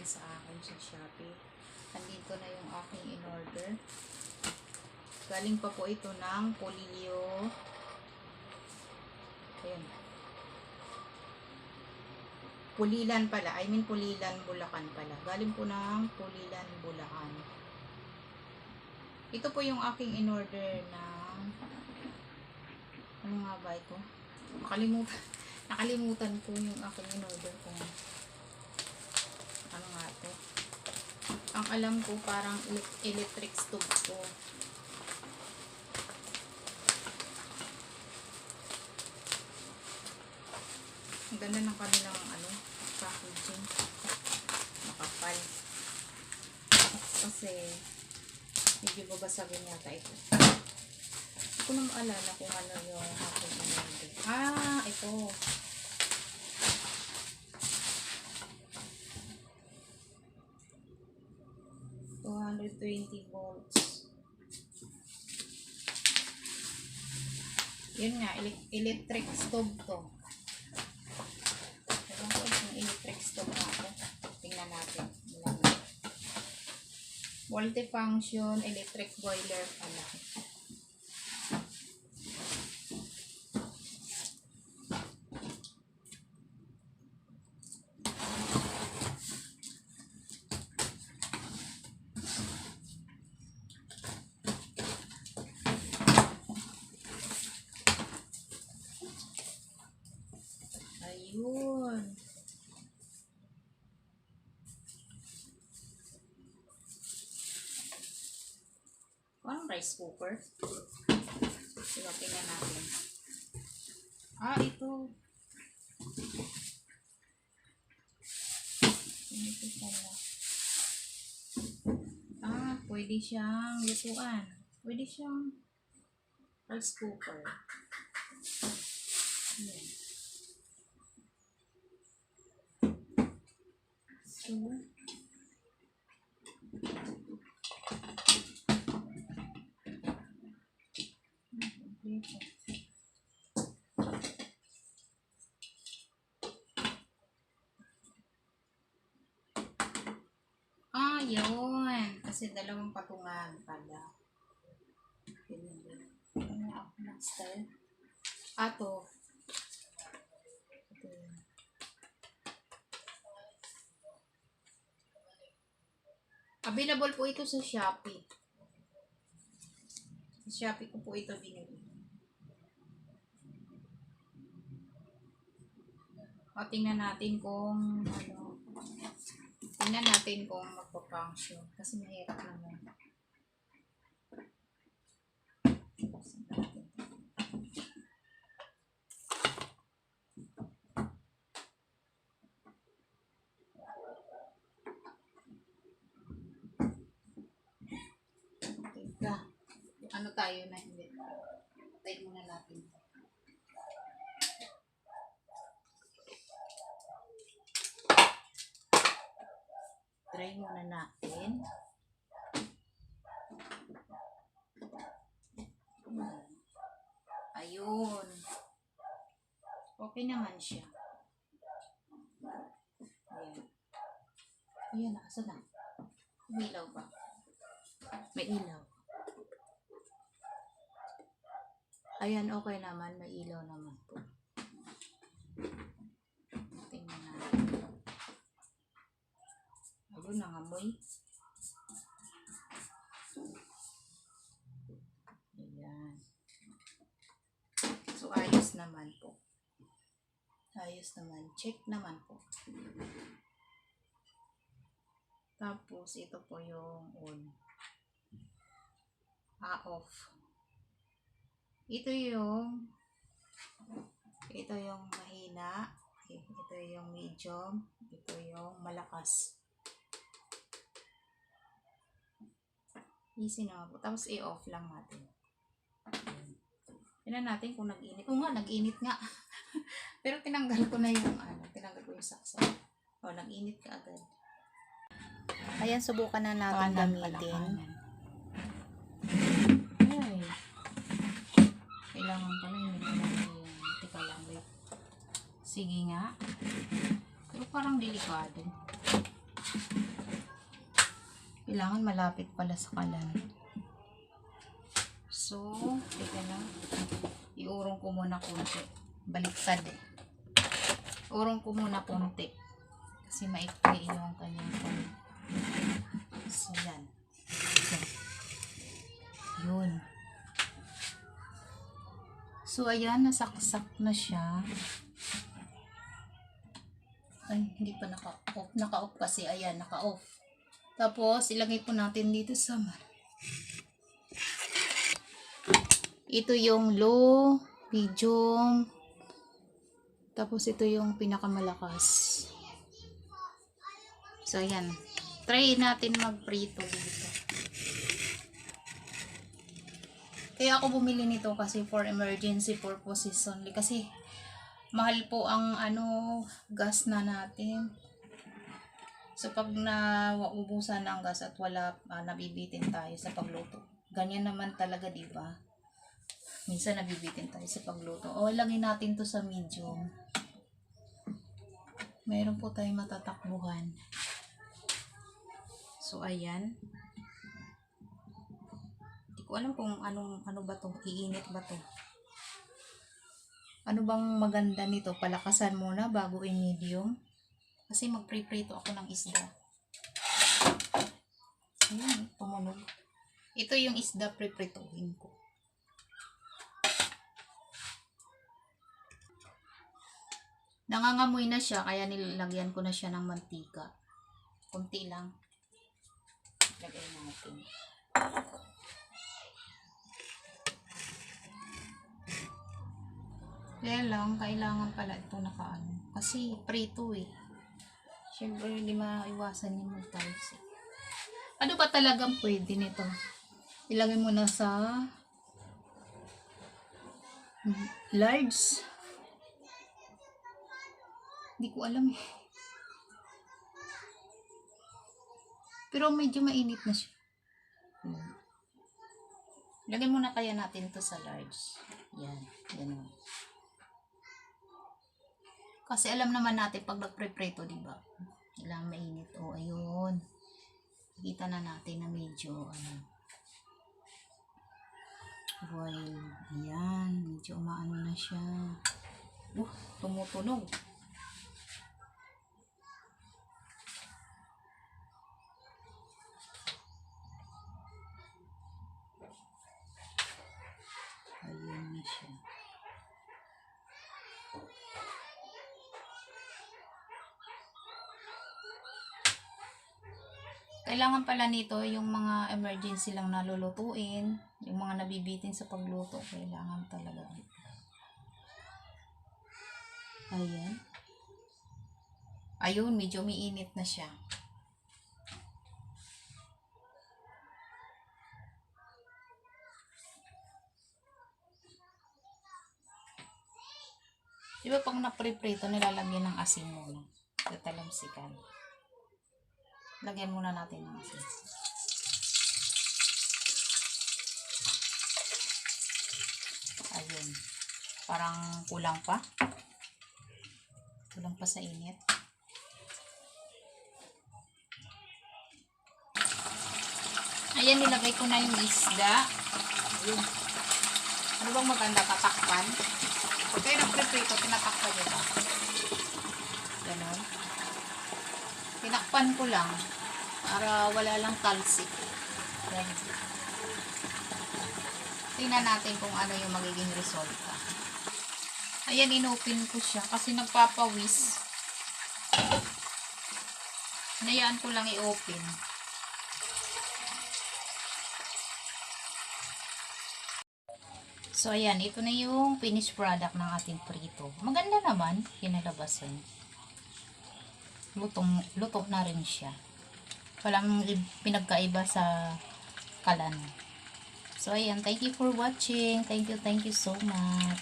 dumating sa akin sa Shopee. Andito na yung aking in-order. Galing pa po ito ng Polio. Ayan. Pulilan pala. I mean, Pulilan, Bulacan pala. Galing po ng Pulilan, Bulacan. Ito po yung aking in-order ng ano nga ba ito? Nakalimutan. Nakalimutan ko yung aking in-order kung ano nga ito. Ang alam ko parang elec- electric stove to. Ang ganda ng kanilang ano, packaging. Makapal. Kasi medyo babasagin yata ito. Hindi ko na maalala kung ano yung aking in-order. Ah, ito. Two hundred twenty volts. Yun nga, ele- electric stove to. Ewan ko yung electric stove na ako. Tingnan natin. Multifunction electric boiler pala. Ayun. Parang rice cooker. Sige, tingnan natin. Ah, ito. Ito pala. Ah, pwede siyang lutuan. Pwede siyang rice cooker. Ayan. So, dito. Ah, yun. Kasi dalawang patungan pala. Ganyan. Ano ako na style? Ato. Ito yun. Available po ito sa Shopee. Sa Shopee ko po ito binili. O, tingnan natin kung ano. Tingnan natin kung magpa-function. Kasi mahirap naman. Teka. Ano tayo na hindi? Tayo muna natin. Try muna natin. Ayun. Okay naman siya. Ayan. Ayan, nasa na? May ilaw ba? May ilaw. Ayan, okay naman. May ilaw naman Ayos naman. Check naman po. Tapos, ito po yung on. Ah, off. Ito yung ito yung mahina. Ito yung medium. Ito yung malakas. Easy na po. Tapos i-off lang natin. Tingnan natin kung nag-init. Oo nga, nag-init nga. Pero tinanggal ko na yung ano, tinanggal ko yung saksa. O, nag-init ka agad. Ayan, subukan na natin Kanan gamitin. Ay. Kailangan pala yung yung Teka lang, wait. Sige nga. Pero parang delikado. Kailangan malapit pala sa kalan. So, teka lang. Iurong ko muna konti. Baliktad eh. Urong ko muna konti. Kasi maikli yung kanyang pan. So, yan. Yan. Yun. So, ayan, nasaksak na siya. Ay, hindi pa naka-off. Naka-off kasi. Ayan, naka-off. Tapos, ilagay po natin dito sa Ito yung low, medium, tapos ito yung pinakamalakas. So, ayan. Try natin magprito dito. Kaya ako bumili nito kasi for emergency purposes only. Kasi, mahal po ang ano, gas na natin. So, pag naubusan ng gas at wala, ah, nabibitin tayo sa pagluto. Ganyan naman talaga, di ba? Minsan nabibitin tayo sa pagluto. O, ilagay natin to sa medium. Meron po tayong matatakbuhan. So, ayan. Hindi ko alam kung anong, ano ba to Iinit ba to Ano bang maganda nito? Palakasan muna bago i-medium. Kasi magpriprito ako ng isda. Ayan, tumunog. Ito yung isda priprituhin ko. Nangangamoy na siya, kaya nilagyan ko na siya ng mantika. Kunti lang. Lagay natin. Kaya lang, kailangan pala ito nakaano. Kasi prito eh. Siyempre, hindi maiwasan yung mag-talsik. Ano ba talagang pwede nito? Ilagay mo na sa large. Hindi ko alam eh. Pero medyo mainit na siya. Hmm. Lagay muna kaya natin to sa large. Yan. O. Kasi alam naman natin pag nagprepreto, di ba? Kailangan mainit. O, ayun. Kita na natin na medyo, ano, boil. Ayan. Medyo umaano na siya. Uh, tumutunog. Ayun na siya. Kailangan pala nito yung mga emergency lang na lulutuin, yung mga nabibitin sa pagluto, kailangan talaga. Ayan. Ayun, medyo umiinit na siya. Di ba pag napriprito, nilalagyan ng asin muna. Tatalamsikan. Lagyan muna natin ng asin. Ayun. Parang kulang pa. Kulang pa sa init. Ayan, nilagay ko na yung isda. Ayun. Ano bang maganda? Tatakpan? Pag kayo nag-prepare tinatakpan nyo ba? Tinakpan ko lang para wala lang talsik. Yan. Tingnan natin kung ano yung magiging resulta. Ayan, inopen ko siya kasi nagpapawis. Nayaan ko lang i-open. So, ayan. Ito na yung finished product ng ating prito. Maganda naman. Kinalabasan. Lutong, luto na rin siya. Walang pinagkaiba sa kalan. So, ayan. Thank you for watching. Thank you, thank you so much.